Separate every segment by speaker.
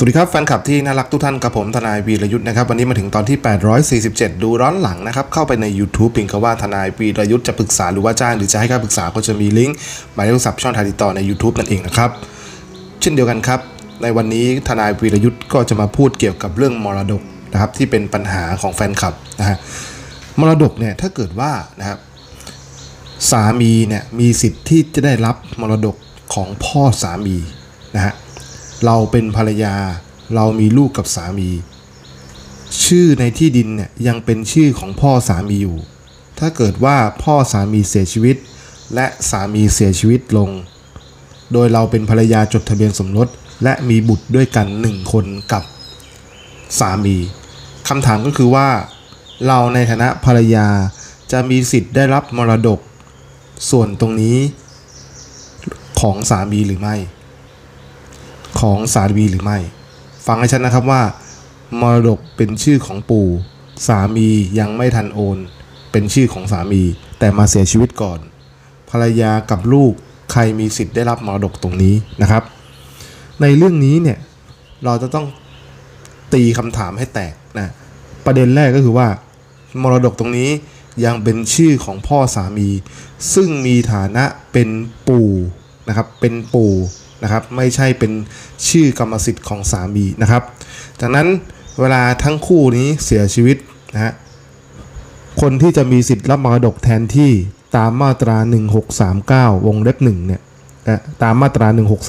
Speaker 1: สวัสดีครับแฟนคลับที่น่ารักทุกท่านกับผมทนายวีรยุทธ์นะครับวันนี้มาถึงตอนที่ 847 ดูร้อนหลังนะครับเข้าไปใน YouTube เพียงคำว่าทนายวีรยุทธ์จะปรึกษาหรือว่าจ้างหรือจะให้การปรึกษาก็จะมีลิงก์หมายเลขโทรศัพท์ช่องทางติดต่อใน YouTube นั่นเองนะครับเช่นเดียวกันครับ ในวันนี้ทนายวีรยุทธ์ก็จะมาพูดเกี่ยวกับเรื่องมรดกนะครับที่เป็นปัญหาของแฟนคลับนะฮะมรดกเนี่ยถ้าเกิดว่านะครับสามีเนี่ยมีสิทธิ์ที่จะได้รับมรดกของพ่อสามีนะฮะ เราเป็นภรรยา เรามีลูกกับสามี ชื่อในที่ดินเนี่ยยังเป็นชื่อของพ่อสามีอยู่ ถ้าเกิดว่าพ่อสามีเสียชีวิต และสามีเสียชีวิตลง โดยเราเป็นภรรยาจดทะเบียนสมรสและมีบุตรด้วยกันหนึ่งคนกับสามีคำถามก็คือว่า เราในฐานะภรรยาจะมีสิทธิ์ได้รับมรดก ส่วนตรงนี้ของสามีหรือไม่ ของสามีหรือไม่ ฟังให้ชัดนะครับว่ามรดกเป็นชื่อของปู่ สามียังไม่ทันโอน เป็นชื่อของสามี แต่มาเสียชีวิตก่อน ภรรยากับลูกใครมีสิทธิ์ได้รับมรดกตรงนี้นะครับ ในเรื่องนี้เนี่ยเราจะต้องตีคำถามให้แตกนะประเด็นแรกก็คือว่า มรดกตรงนี้ยังเป็นชื่อของพ่อสามี ซึ่งมีฐานะเป็นปู่ นะครับเป็นปู่นะครับไม่ใช่เป็นชื่อกรรมสิทธิ์ของสามีนะครับ จากนั้นเวลาทั้งคู่นี้เสียชีวิตนะฮะคนที่จะมีสิทธิ์รับมรดกแทนที่ตามมาตรา 1639 วงเล็บ1เนี่ยเอ่อตามมาตรา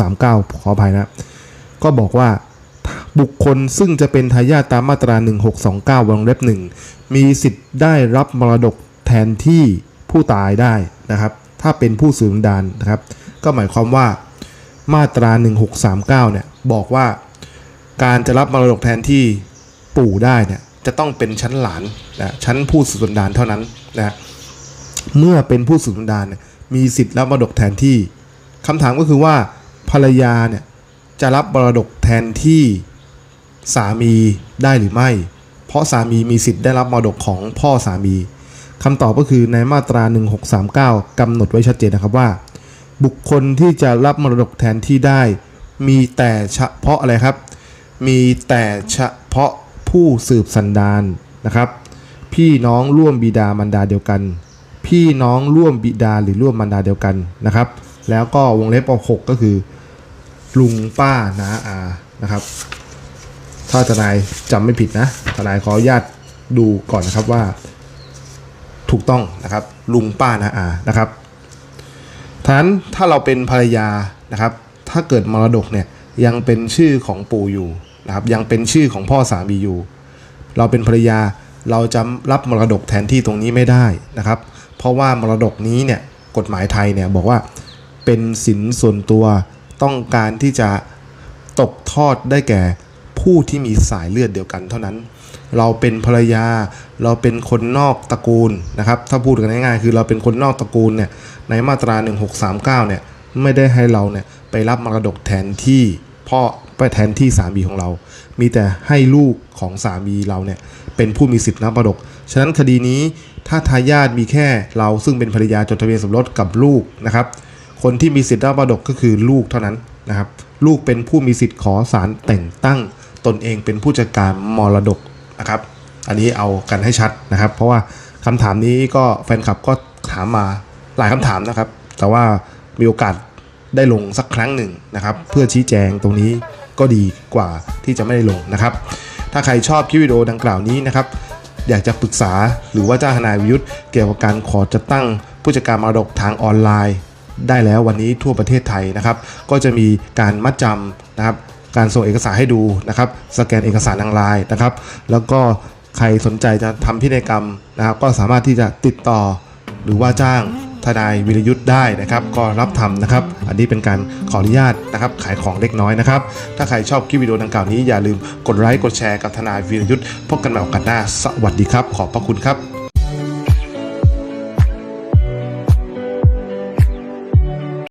Speaker 1: 1639 ขออภัยนะ ก็บอกว่าบุคคลซึ่งจะเป็นทายาทตามมาตรา 1629 วงเล็บ 1 มีสิทธิ์ได้รับมรดกแทนที่ผู้ตายได้นะครับ ถ้าเป็นผู้สูญดานนะครับ ก็หมายความว่ามาตรา 1639 เนี่ยบอกว่าการจะรับมรดกแทนที่ปู่ได้เนี่ยจะต้องเป็นชั้นหลานนะชั้นผู้สูญดานเท่านั้นนะเมื่อเป็นผู้สูญดานเนี่ยมีสิทธิ์รับมรดกแทนที่คำถามก็คือว่าภรรยาเนี่ยจะรับมรดกแทนที่สามีได้หรือไม่ เพราะสามีมีสิทธิ์ได้รับมรดกของพ่อสามีคำตอบก็คือในมาตรา 1639กำหนดไว้ชัดเจนนะครับว่า บุคคลที่จะรับมรดกแทนที่ได้ มีแต่เฉพาะอะไรครับ มีแต่เฉพาะผู้สืบสันดานนะครับ พี่น้องร่วมบิดามารดาเดียวกัน พี่น้องร่วมบิดาหรือร่วมมารดาเดียวกันนะครับ แล้วก็วงเล็บอ6ก็คือ ลุงป้าน้าอานะครับ ถ้าทนายจำไม่ผิดนะทนายขออนุญาตดูก่อนนะครับว่า ถูกต้องนะครับ ลุงป้าน้าอานะครับ ทั้นั้นถ้าเราเป็นภรรยานะครับ ถ้าเกิดมรดกเนี่ยยังเป็นชื่อของปู่อยู่นะครับ ยังเป็นชื่อของพ่อสามีอยู่ เราเป็นภรรยาเราจะรับมรดกแทนที่ตรงนี้ไม่ได้นะครับ เพราะว่ามรดกนี้เนี่ยกฎหมายไทยเนี่ยบอกว่าเป็นสินส่วนตัวต้องการที่จะตกทอดได้แก่ผู้ที่มีสายเลือดเดียวกันเท่านั้น เราเป็นภรรยา เราเป็นคนนอกตระกูลนะครับ ถ้าพูดกันง่ายๆคือเราเป็นคนนอกตระกูลเนี่ยในมาตรา 1639เนี่ยไม่ได้ให้เราเนี่ยไปรับมรดกแทนที่พ่อไปแทนที่สามีของเรา มีแต่ให้ลูกของสามีเราเนี่ยเป็นผู้มีสิทธิ์รับมรดก ฉะนั้นคดีนี้ถ้าทายาทมีแค่เราซึ่งเป็นภรรยาจดทะเบียนสมรสกับลูกนะครับ คนที่มีสิทธิ์รับมรดกก็คือลูกเท่านั้นนะครับ ลูกเป็นผู้มีสิทธิ์ขอศาลแต่งตั้ง ตนเองเป็นผู้จัดการมรดก นะครับ อันนี้เอากันให้ชัดนะครับ เพราะว่าคำถามนี้ก็แฟนคลับก็ถามมาหลายคำถามนะครับ แต่ว่ามีโอกาสได้ลงสักครั้งหนึ่งนะครับ เพื่อชี้แจงตรงนี้ก็ดีกว่าที่จะไม่ได้ลงนะครับ ถ้าใครชอบคลิปวิดีโอดังกล่าวนี้นะครับ อยากจะปรึกษาหรือว่าจ้างทนายวิยุทธ์เกี่ยวกับการขอจัดตั้งผู้จัดการมรดกทางออนไลน์ ได้แล้ววันนี้ทั่วประเทศไทยนะครับ ก็จะมีการมัดจำนะครับ การส่งเอกสารให้ดูนะครับ สแกนเอกสารทางไลน์นะครับ แล้วก็ใครสนใจจะทำพินัยกรรมนะครับ ก็สามารถที่จะติดต่อหรือว่าจ้างทนายวิรยุทธ์ได้นะครับ ก็รับทำนะครับ อันนี้เป็นการขออนุญาตนะครับ ขายของเล็กน้อยนะครับ ถ้าใครชอบคลิปวิดีโอดังกล่าวนี้อย่าลืมกดไลค์กดแชร์กับทนายวิรยุทธ์พบกันใหม่โอกาสหน้า สวัสดีครับ ขอบพระคุณครับ